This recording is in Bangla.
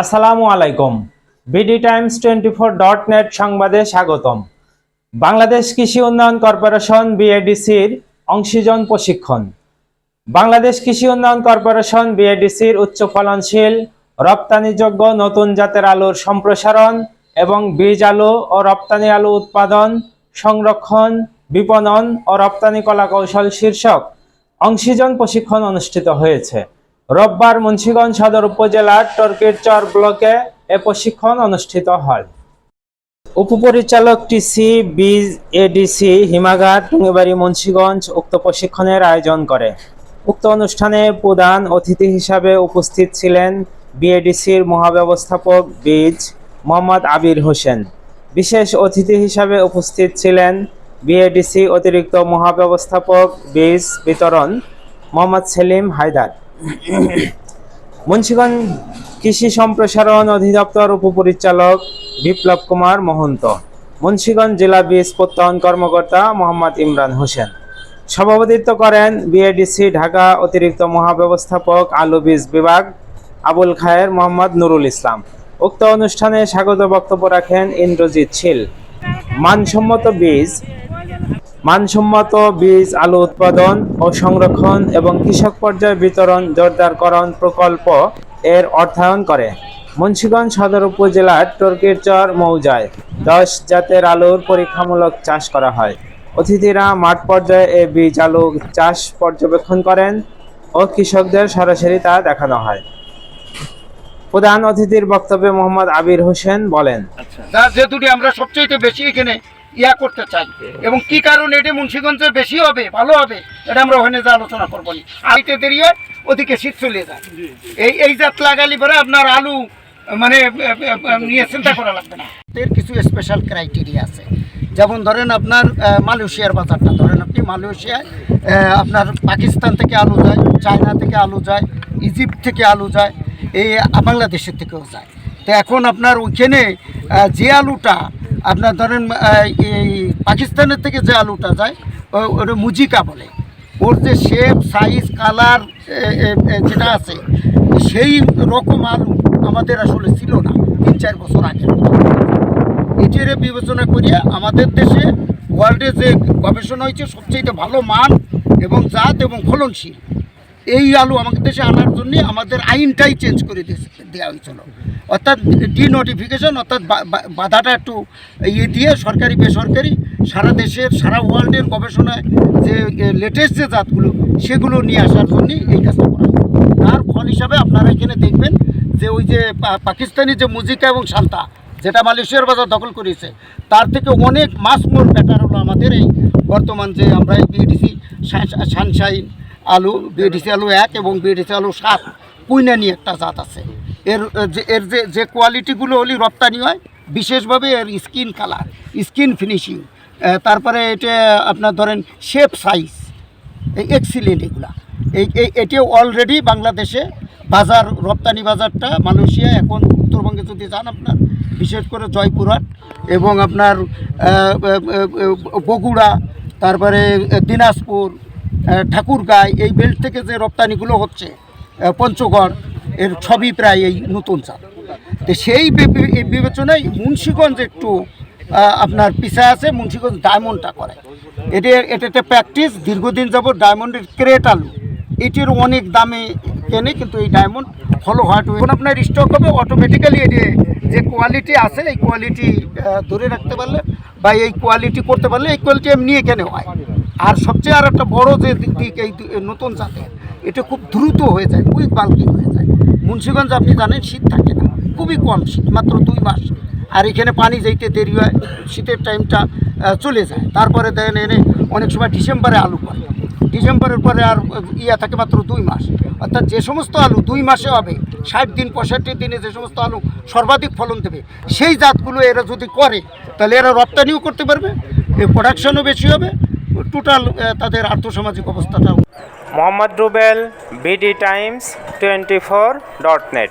আসসালামু আলাইকুম। BD Times twenty four dot net সংবাদে স্বাগতম। বাংলাদেশ কৃষি উন্নয়ন কর্পোরেশন বিএডিসির অংশীজন প্রশিক্ষণ। বাংলাদেশ কৃষি উন্নয়ন কর্পোরেশন বিএডিসির উচ্চ ফলনশীল, রপ্তানিযোগ্য নতুন জাতের আলুর সম্প্রসারণ এবং বীজ আলু ও রপ্তানি আলু উৎপাদন, সংরক্ষণ, বিপণন ও রপ্তানি কলা কৌশল শীর্ষক অংশীজন প্রশিক্ষণ অনুষ্ঠিত হয়েছে। রোববার মুন্সিগঞ্জ সদর উপজেলার টর্কিরচর ব্লকে এ প্রশিক্ষণ অনুষ্ঠিত হয়। উপপরিচালক টিসি বিজ এডিসি হিমাগার টুঙ্গিবাড়ি মুন্সিগঞ্জ উক্ত প্রশিক্ষণের আয়োজন করে। উক্ত অনুষ্ঠানে প্রধান অতিথি হিসাবে উপস্থিত ছিলেন বিএডিসির মহাব্যবস্থাপক বীজ মোহাম্মদ আবির হোসেন। বিশেষ অতিথি হিসাবে উপস্থিত ছিলেন বিএডিসি অতিরিক্ত মহাব্যবস্থাপক বীজ বিতরণ মোহাম্মদ সেলিম হায়দার। মুন্সিগঞ্জ কৃষি সম্প্রসারণ অধিদপ্তর উপপরিচালক বিপ্লব কুমার মহন্ত, মুন্সিগঞ্জ জেলা বীজ প্রত্যয়ন কর্মকর্তা মোহাম্মদ ইমরান হোসেন। সভাপতিত্ব করেন বিএডিসি ঢাকা অতিরিক্ত মহাব্যবস্থাপক আলু বীজ বিভাগ আবুল খায়ের মোহাম্মদ নুরুল ইসলাম। উক্ত অনুষ্ঠানে স্বাগত বক্তব্য রাখেন ইন্দ্রজিৎ শীল। মানসম্মত বীজ মানসম্মত বীজ, আলু উৎপাদন ও সংরক্ষণ এবং কৃষক পর্যায়ে বিতরণ, জোরদারকরণ প্রকল্প এর অর্থায়ন করে। মুন্সীগঞ্জ সদর উপজেলার টর্কিরচর মৌজায় দশ জাতের আলুর পরীক্ষামূলক চাষ করা হয়। অতিথিরা মাঠ পর্যায়ে এ বীজ আলু চাষ পর্যবেক্ষণ করেন ও কৃষকদের সরাসরি তা দেখানো হয়। প্রধান অতিথির বক্তব্যে মোহাম্মদ আবির হোসেন বলেন যার যেহেতুটি আমরা সবচেয়ে বেশি এখানে ইয়া করতে চাই। এবং কি কারণে এটি মুন্সিগঞ্জে বেশি হবে ভালো হবে এটা আমরা ওখানে যে আলোচনা করব নি। আইতে দেরিয়ে ওদিকে শীত চলে যায়। এই এই জাত লাগালি পরে আপনার আলু মানে নিয়ে চিন্তা করা লাগবে না। এর কিছু স্পেশাল ক্রাইটেরিয়া আছে। যেমন ধরেন আপনার মালয়েশিয়ার বাজারটা। ধরেন আপনি মালয়েশিয়ায় আপনার পাকিস্তান থেকে আলু যায় চায়না থেকে আলু যায় ইজিপ্ট থেকে আলু যায় এই বাংলাদেশের থেকেও যায়। তো এখন আপনার ওইখানে যে আলুটা আপনার ধরেন এই পাকিস্তানের থেকে যে আলুটা যায় ওটা মুজিকা বলে। ওর যে শেপ সাইজ কালার যেটা আছে, সেই রকম আলু আমাদের আসলে ছিল না তিন চার বছর আগে। এটির বিবেচনা করিয়া আমাদের দেশে ওয়ার্ল্ডে যে গবেষণা হয়েছে সবচেয়ে ভালো মান এবং জাত এবং ফলনশীল এই আলু আমাদের দেশে আনার জন্য আমাদের আইনটাই চেঞ্জ করে দেওয়া হয়েছিল। অর্থাৎ ডিনোটিফিকেশন অর্থাৎ বাধাটা একটু ইয়ে দিয়ে সরকারি, বেসরকারি, সারা দেশের, সারা ওয়ার্ল্ডের গবেষণায় যে লেটেস্ট যে জাতগুলো, সেগুলো নিয়ে আসার জন্য এই কাজটা করা তার ফল হিসাবে আপনারা এখানে দেখবেন যে ওই যে পাকিস্তানি যে মুজিকা এবং শান্তা যেটা মালয়েশিয়ার বাজার দখল করেছে, তার থেকে অনেক মাস মোর বেটার হলো আমাদের এই বর্তমান যে আমরা এই বিএডিসি সানশাইন আলু বিএডিসি আলু এক এবং বিএডিসি আলু সাত। কুইনা নিয়ে একটা জাত আছে। এর যে এর যে যে কোয়ালিটিগুলো হলি রপ্তানি হয়, বিশেষভাবে এর স্কিন কালার, স্কিন ফিনিশিং। তারপরে এটা আপনার ধরেন শেপ সাইজ, এই এক্সিলেন্ট এগুলা। এই এই, এটি অলরেডি বাংলাদেশে বাজার, রপ্তানি বাজারটা মালয়েশিয়া, এখন উত্তরবঙ্গে যদি যান আপনার, বিশেষ করে জয়পুরহাট এবং আপনার বগুড়া, তারপরে দিনাজপুর ঠাকুরগাঁয় এই বেল্ট থেকে যে রপ্তানিগুলো হচ্ছে পঞ্চগড় এর সবই প্রায় এই নতুন চাল। তো সেই বিবেচনায় মুন্সীগঞ্জ একটু আপনার পিছায় আছে, মুন্সীগঞ্জ ডায়মন্ডটা করে। এটা এটা একটা প্র্যাকটিস দীর্ঘদিন যাব ডায়মন্ডের ক্রেট আলু এটির অনেক দামে কেনে, কিন্তু এই ডায়মন্ড ফলো হার্ট এখন আপনার স্টক হবে অটোমেটিক্যালি এটি যে কোয়ালিটি আছে, এই কোয়ালিটি ধরে রাখতে পারলে বা এই কোয়ালিটি করতে পারলে, এই কোয়ালিটি এমনি এখানে হয়। আর সবচেয়ে আর একটা বড় যে দিক এই নতুন জাতের এটা খুব দ্রুত হয়ে যায় কুইক বাল্কিং হয়ে যায়। মুন্সিগঞ্জ আপনি জানেন, শীত থাকে না, খুবই কম শীত, মাত্র দুই মাস। আর এখানে পানি যেতে দেরি হয়, শীতের টাইমটা চলে যায়। তারপরে দেন এনে অনেক সময় ডিসেম্বরে আলু করে। ডিসেম্বরের পরে আর ইয়া থাকে মাত্র দুই মাস। অর্থাৎ যে সমস্ত আলু দুই মাসে হবে, ষাট দিন, পঁয়ষট্টি দিনে যে সমস্ত আলু সর্বাধিক ফলন দেবে, সেই জাতগুলো এরা যদি করে, তাহলে এরা রপ্তানিও করতে পারবে প্রোডাকশনও বেশি হবে টোটাল তাদের আর্থসামাজিক অবস্থাটা Mohammad Rubel BD Times twenty four dot net.